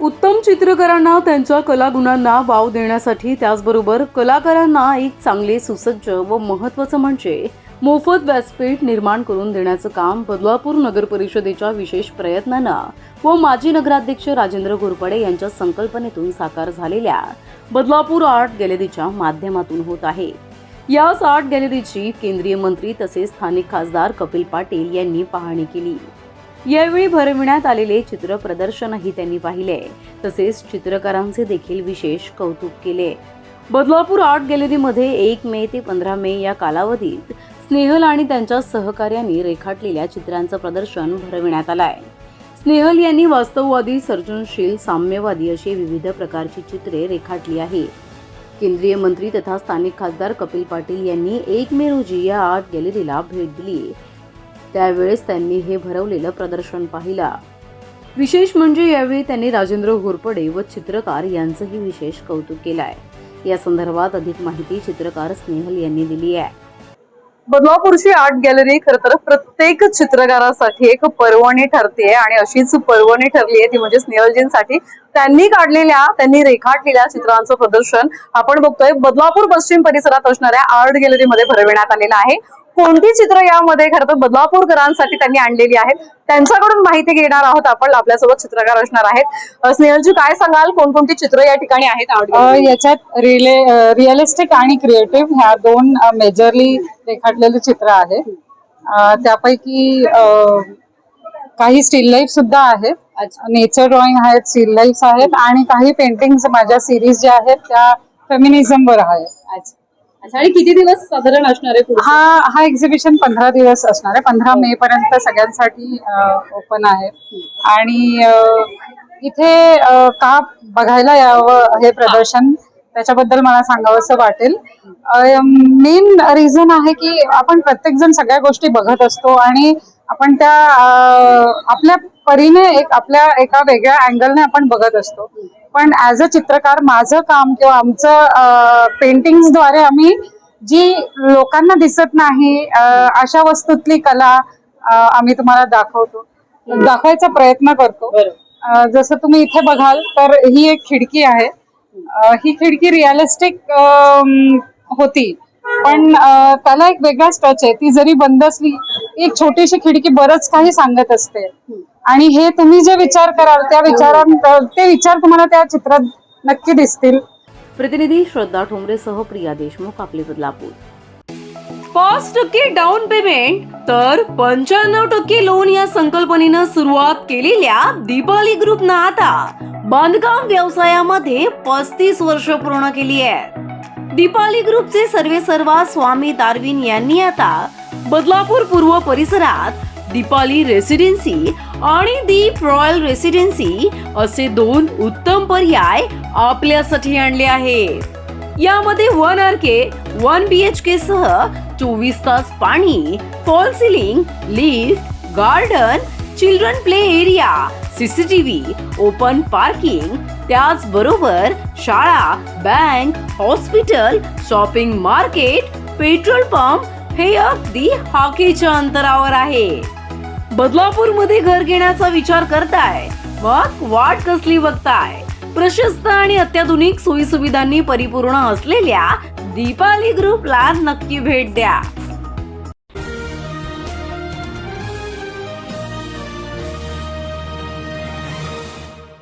उत्तम चित्रकारांना त्यांच्या कलागुणांना वाव देण्यासाठी त्याचबरोबर कलाकारांना एक चांगले सुसज्ज व महत्त्वाचं म्हणजे मोफत व्यासपीठ निर्माण करून देण्याचं काम बदलापूर नगर परिषदेच्या विशेष प्रयत्नांना व माजी नगराध्यक्ष राजेंद्र घोरपडे यांच्या संकल्पनेतून साकार झालेल्या बदलापूर आर्ट गॅलरीच्या माध्यमातून होत आहे. याच आर्ट गॅलरीची केंद्रीय मंत्री तसेच स्थानिक खासदार कपिल पाटील यांनी पाहणी केली. यावेळी भरविण्यात आलेले चित्र प्रदर्शनही त्यांनी पाहिले. तसेच चित्रकारांचे देखील विशेष कौतुक केले. बदलापूर आर्ट गॅलरीमध्ये एक मे ते पंधरा मे या कालावधीत स्नेहल आणि त्यांच्या सहकार्यांनी रेखाटलेल्या चित्रांचं प्रदर्शन भरविण्यात आलं आहे स्नेहल यांनी वास्तववादी सर्जनशील साम्यवादी अशी विविध प्रकारची चित्रे रेखाटली आहे केंद्रीय मंत्री तथा स्थानिक खासदार कपिल पाटील यांनी एक मे रोजी या आर्ट गॅलरीला भेट दिली. त्यावेळेस त्यांनी हे भरवलेलं प्रदर्शन पाहिलं. विशेष म्हणजे यावेळी त्यांनी राजेंद्र घोरपडे व चित्रकार यांचंही विशेष कौतुक केलं आहे या संदर्भात अधिक माहिती चित्रकार स्नेहल यांनी दिली आहे. बदलापूरची आर्ट गॅलरी खर तर प्रत्येक चित्रकारासाठी एक पर्वणी ठरते आणि अशीच पर्वणी ठरली आहे ती म्हणजे स्नेहलजींसाठी. त्यांनी काढलेल्या त्यांनी रेखाटलेल्या चित्रांचं प्रदर्शन आपण बघतोय. बदलापूर पश्चिम परिसरात असणाऱ्या आर्ट गॅलरीमध्ये भरविण्यात आलेलं आहे. कोणती चित्र यामध्ये खरं तर बदलापूरकरांसाठी त्यांनी आणलेली आहेत त्यांच्याकडून माहिती घेणार आहोत आपण. आपल्यासोबत चित्रकार असणार आहेत. स्नेहलजी काय सांगाल? कोणकोणती चित्र या ठिकाणी आहेत याच्यात रिले रिअलिस्टिक आणि क्रिएटिव्ह ह्या दोन मेजरली रेखाटलेले चित्र आहेत. अ, त्यापैकी काही स्टील लाईफ सुद्धा आहेत. नेचर ड्रॉइंग आहेत स्टील लाईफ आहेत आणि काही पेंटिंग्स माझ्या सिरीज ज्या आहेत त्या फेमिनिझम वर आहेत. आणि किती दिवस साधारण असणार आहे पुढे हा हा एक्झिबिशन पंधरा दिवस असणार आहे. पंधरा मे पर्यंत सगळ्यांसाठी ओपन आहे. आणि अ, इथे अ, का बघायला यावं हे प्रदर्शन त्याच्याबद्दल मला सांगावंसं वाटेल. मेन रिझन आहे की आपण प्रत्येक जण सगळ्या गोष्टी बघत असतो आणि आपण त्या अ, आपल्या परीने एक आपल्या एका वेगळ्या अँगलने आपण बघत असतो. पण ऍज अ चित्रकार माझं काम किंवा आमचं पेंटिंग्सद्वारे आम्ही जी लोकांना दिसत नाही अशा वस्तूतली कला आम्ही तुम्हाला दाखवतो. दाखवायचा प्रयत्न करतो. जसं तुम्ही इथे बघाल तर ही एक खिडकी आहे. ही खिडकी रिअलिस्टिक होती. पण त्याला एक वेगळाच टच आहे. ती जरी बंद असली एक छोटीशी खिडकी बरंच काही सांगत असते. आणि हे तुम्ही जे विचार कराल त्या विचारां ते विचार तुम्हाला त्या चित्रात नक्की दिसतील. प्रतिनिधी श्रद्धा ठोंबरेसह प्रिया देशमुख आपले बदलापूर. पाच टक्के डाऊन पेमेंट तर पंच्याण्णव टक्के लोन या संकल्पनेनं सुरुवात केलेल्या दीपाली ग्रुपनं आता. बांधकाम व्यवसायामध्ये पस्तीस वर्ष पूर्ण केली आहेत. दीपाली ग्रुपचे सर्वे सर्वा स्वामी दारविन यांनी आता बदलापूर पूर्व परिसरात दीपाली रेसिडेन्सी आणि दीप रॉयल रेसिडेन्सी असे दोन उत्तम पर्याय आपल्यासाठी आणले आहेत. यामध्ये one R K one B H K सह चोवीस तास पाणी fall ceiling lift garden children play area CCTV open parking त्याचबरोबर शाळा bank hospital shopping market petrol pump हे अगदी हाकेच्या अंतरावर आहे. बदलापूरमध्ये घर घेण्याचा विचार करताय. मग वाट कसली बघताय? प्रशस्त आणि अत्याधुनिक सोयी सुविधांनी परिपूर्ण असलेल्या दीपाली ग्रुपला नक्की भेट द्या.